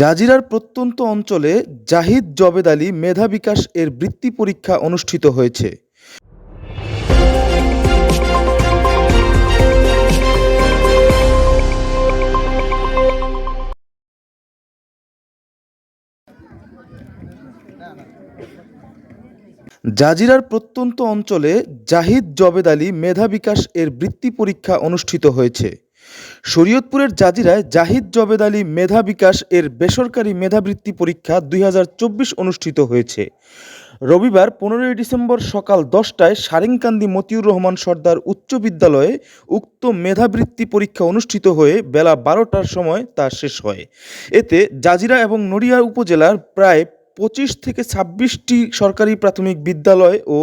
জাজিরার প্রত্যন্ত অঞ্চলে জাহিদ জবেদ আলী মেধা বিকাশ এর বৃত্তি পরীক্ষা অনুষ্ঠিত হয়েছে। জাজিরার প্রত্যন্ত অঞ্চলে জাহিদ জবেদ আলী মেধা বিকাশ এর বৃত্তি পরীক্ষা অনুষ্ঠিত হয়েছে। শরীয়তপুরের জাজিরায় জাহিদ জবেদ আলী মেধা বিকাশ এর বেসরকারি মেধাবৃত্তি পরীক্ষা দুই হাজার চব্বিশ অনুষ্ঠিত হয়েছে। রবিবার পনেরোই ডিসেম্বর সকাল দশটায় সারেংকান্দি মতিউর রহমান সর্দার উচ্চ বিদ্যালয়ে উক্ত মেধাবৃত্তি পরীক্ষা অনুষ্ঠিত হয়ে বেলা বারোটার সময় তা শেষ হয়। এতে জাজিরা এবং নড়িয়া উপজেলার প্রায় পঁচিশ থেকে ছাব্বিশটি সরকারি প্রাথমিক বিদ্যালয় ও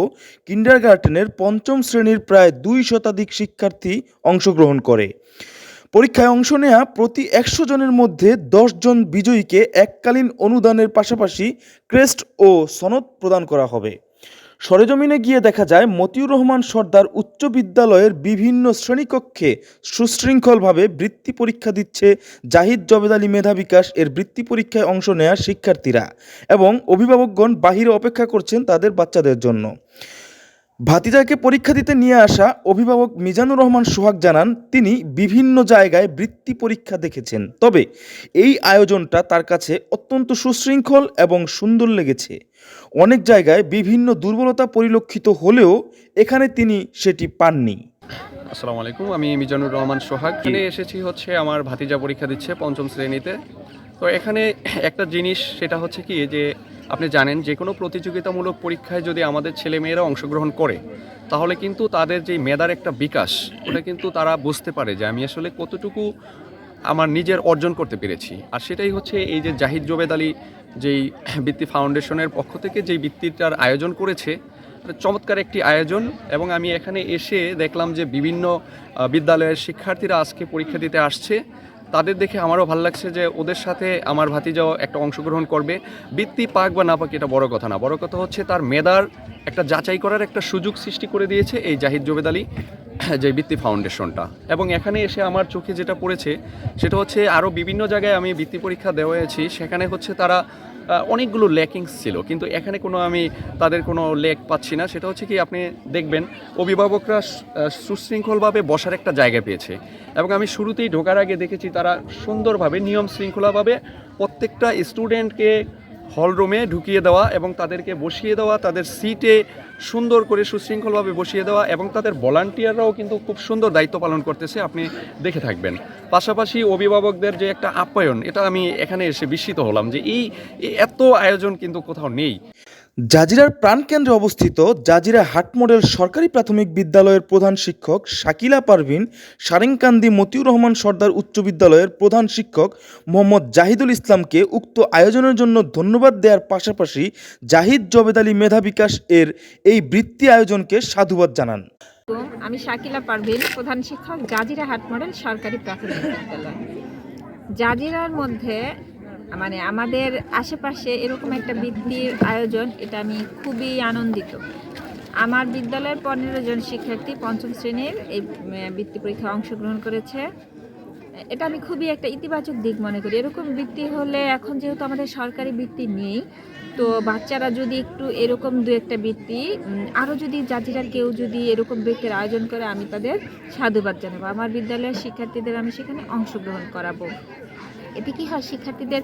কিন্ডারগার্টেনের পঞ্চম শ্রেণির প্রায় দুই শতাধিক শিক্ষার্থী অংশগ্রহণ করে। পরীক্ষায় অংশ নেয়া প্রতি একশো জনের মধ্যে জন বিজয়ীকে এককালীন অনুদানের পাশাপাশি ক্রেস্ট ও সনদ প্রদান করা হবে। সরেজমিনে গিয়ে দেখা যায় মতিউর রহমান সর্দার উচ্চ বিদ্যালয়ের বিভিন্ন শ্রেণীকক্ষে সুশৃঙ্খলভাবে বৃত্তি পরীক্ষা দিচ্ছে জাহিদ জবেদ আলী মেধা বিকাশ এর বৃত্তি পরীক্ষায় অংশ নেয়া শিক্ষার্থীরা এবং অভিভাবকগণ বাহিরে অপেক্ষা করছেন তাদের বাচ্চাদের জন্য। ভাতিজাকে পরীক্ষা দিতে নিয়ে আসা অভিভাবক মিজানুর রহমান সোহাগ জানান, তিনি বিভিন্ন জায়গায় বৃত্তি পরীক্ষা দেখেছেন। তবে এই আয়োজনটা তার কাছে অত্যন্ত সুশৃঙ্খল এবং সুন্দর লেগেছে। অনেক জায়গায় বিভিন্ন দুর্বলতা পরিলক্ষিত হলেও এখানে তিনি সেটি পাননি। আসসালামু আলাইকুম, আমি মিজানুর রহমান সোহাগ। এসেছি হচ্ছে আমার ভাতিজা পরীক্ষা দিচ্ছে পঞ্চম শ্রেণীতে। তো এখানে একটা জিনিস, সেটা হচ্ছে কি, যে আপনি জানেন যে কোনো প্রতিযোগিতামূলক পরীক্ষায় যদি আমাদের ছেলেমেয়েরা অংশগ্রহণ করে, তাহলে কিন্তু তাদের যে মেধার একটা বিকাশ, ওটা কিন্তু তারা বুঝতে পারে যে আমি আসলে কতটুকু আমার নিজের অর্জন করতে পেরেছি। আর সেটাই হচ্ছে এই যে জাহিদ জোবেদ আলী যেই বৃত্তি ফাউন্ডেশনের পক্ষ থেকে যেই বৃত্তিটার আয়োজন করেছে চমৎকার একটি আয়োজন এবং আমি এখানে এসে দেখলাম যে বিভিন্ন বিদ্যালয়ের শিক্ষার্থীরা আজকে পরীক্ষা দিতে আসছে। তাদের দেখে আমারও ভালো লাগছে যে ওদের সাথে আমার ভাতিজাও একটা অংশগ্রহণ করবে। বৃত্তি, পাক বা না পাক, এটা বড় কথা না। বড় কথা হচ্ছে তার মেধার একটা যাচাই করার একটা সুযোগ সৃষ্টি করে দিয়েছে এই জাহিদ জোবেদ আলী, যে বৃত্তি ফাউন্ডেশনটা। এবং এখানে এসে আমার চোখে যেটা পড়েছে, সেটা হচ্ছে আরও বিভিন্ন জায়গায় আমি বৃত্তি পরীক্ষা দেওয়া হয়েছি সেখানে হচ্ছে তারা অনেকগুলো ল্যাকিংস ছিল, কিন্তু এখানে কোনো আমি তাদের কোনো লেক পাচ্ছি না। সেটা হচ্ছে কি, আপনি দেখবেন, অভিভাবকরা সুশৃঙ্খলভাবে বসার একটা জায়গা পেয়েছে। এবং আমি শুরুতেই ঢোকার আগে দেখেছি, তারা সুন্দরভাবে, নিয়ম শৃঙ্খলাভাবে প্রত্যেকটা স্টুডেন্টকে হল রুমে ঢুকিয়ে দেওয়া এবং তাদেরকে বসিয়ে দেওয়া, তাদের সিটে সুন্দর করে সুশৃঙ্খলভাবে বসিয়ে দেওয়া এবং তাদের ভলান্টিয়াররাও কিন্তু খুব সুন্দর দায়িত্ব পালন করতেছে, আপনি দেখে থাকবেন। পাশাপাশি অভিভাবকদের যে একটা আপ্যায়ন, এটা আমি এখানে এসে বিস্মিত হলাম যে এই এত আয়োজন কিন্তু কোথাও নেই। জাজিরার প্রাণকেন্দ্রে অবস্থিত জাজিরা হাট মডেল সরকারি প্রাথমিক বিদ্যালয়ের প্রধান শিক্ষক শাকিলা পারভিন সারেংকান্দি মতিউর রহমান সর্দার উচ্চ বিদ্যালয়ের প্রধান শিক্ষক মোহাম্মদ জাহিদুল ইসলামকে উক্ত আয়োজনের জন্য ধন্যবাদ দেওয়ার পাশাপাশি জাহিদ জবেদ আলী মেধা বিকাশ এর এই বৃত্তি আয়োজনকে সাধুবাদ জানান। আমি শাকিলা পারভিন, প্রধান শিক্ষক জাজিরা হাট মডেল সরকারি প্রাথমিক বিদ্যালয়। জাজিরার মধ্যে মানে আমাদের আশেপাশে এরকম একটা বৃত্তির আয়োজন, এটা আমি খুবই আনন্দিত। আমার বিদ্যালয়ের পনেরো জন শিক্ষার্থী পঞ্চম শ্রেণির এই বৃত্তি পরীক্ষায় অংশগ্রহণ করেছে। এটা আমি খুবই একটা ইতিবাচক দিক মনে করি। এরকম বৃত্তি হলে এখন যেহেতু আমাদের সরকারি বৃত্তি নেই, তো বাচ্চারা যদি একটু এরকম দু একটা বৃত্তি আরও যদি জাতিরার কেউ যদি এরকম বৃত্তির আয়োজন করে, আমি তাদের সাধুবাদ জানাব। আমার বিদ্যালয়ের শিক্ষার্থীদের আমি সেখানে অংশগ্রহণ করাবো। এতে কি হয়? শিক্ষার্থীদের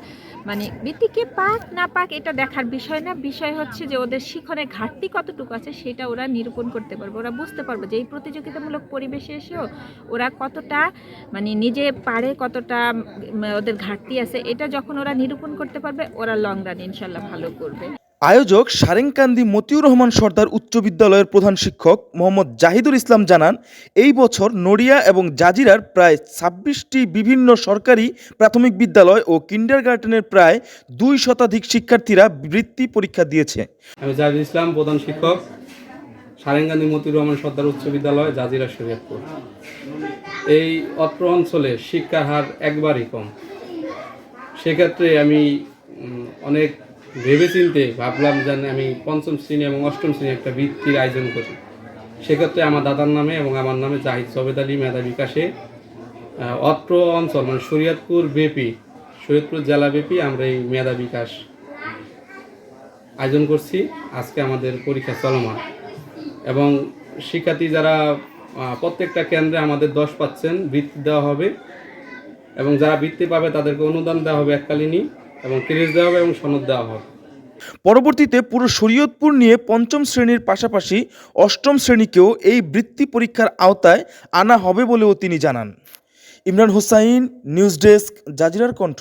মানে বৃত্তিকে পাক, না পাক এটা দেখার বিষয় না। বিষয় হচ্ছে যে ওদের শিখনের ঘাটতি কতটুকু আছে সেটা ওরা নিরূপণ করতে পারবে। ওরা বুঝতে পারবে যে এই প্রতিযোগিতামূলক পরিবেশে এসেও ওরা কতটা মানে নিজে পারে কতটা ওদের ঘাটতি আছে। এটা যখন ওরা নিরূপণ করতে পারবে, ওরা লং রান ইনশাল্লাহ ভালো করবে। আয়োজক সারেংকান্দি মতিউর রহমান সর্দার উচ্চ বিদ্যালয়ের প্রধান শিক্ষক মোহাম্মদ জাহিদুল ইসলাম জানান এই বছর নড়িয়া এবং জাজিরার প্রায় ছাব্বিশটি বিভিন্ন সরকারি প্রাথমিক বিদ্যালয় ও কিন্ডারগার্টেনের প্রায় দুই শতাধিক শিক্ষার্থীরা বৃত্তি পরীক্ষা দিয়েছে। আমি জাহিদ ইসলাম প্রধান শিক্ষক সারেঙ্গানি মতিউর রহমান সর্দার উচ্চ বিদ্যালয় জাজিরা শরীয়তপুর। এই অত্র অঞ্চলে শিক্ষার হার একবারই কম। সেক্ষেত্রে আমি উম, অনেক ভেবেচিন্তে ভাবলাম যে আমি পঞ্চম শ্রেণি এবং অষ্টম শ্রেণি একটা বৃত্তির আয়োজন করি। সেক্ষেত্রে আমার দাদার নামে এবং আমার নামে জাহিদ সবেদ আলী মেধা বিকাশে অত্র অঞ্চল মানে শরীয়তপুর বেপি, শরীয়তপুর জেলা বেপি আমরা এই মেধা বিকাশ আয়োজন করছি। আজকে আমাদের পরীক্ষা চলমান এবং শিক্ষার্থী যারা প্রত্যেকটা কেন্দ্রে আমাদের দশ পাচ্ছেন বৃত্তি দেওয়া হবে এবং যারা বৃত্তি পাবে তাদেরকে অনুদান দেওয়া হবে এককালীনই। এবং ক্রেজ দেওয়া হবে এবং সনদ দেওয়া হবে। পরবর্তীতে পুরো শরীয়তপুর নিয়ে পঞ্চম শ্রেণির পাশাপাশি অষ্টম শ্রেণীকেও এই বৃত্তি পরীক্ষার আওতায় আনা হবে বলেও তিনি জানান। ইমরান হুসাইন, নিউজ ডেস্ক, জাজিরার কণ্ঠ।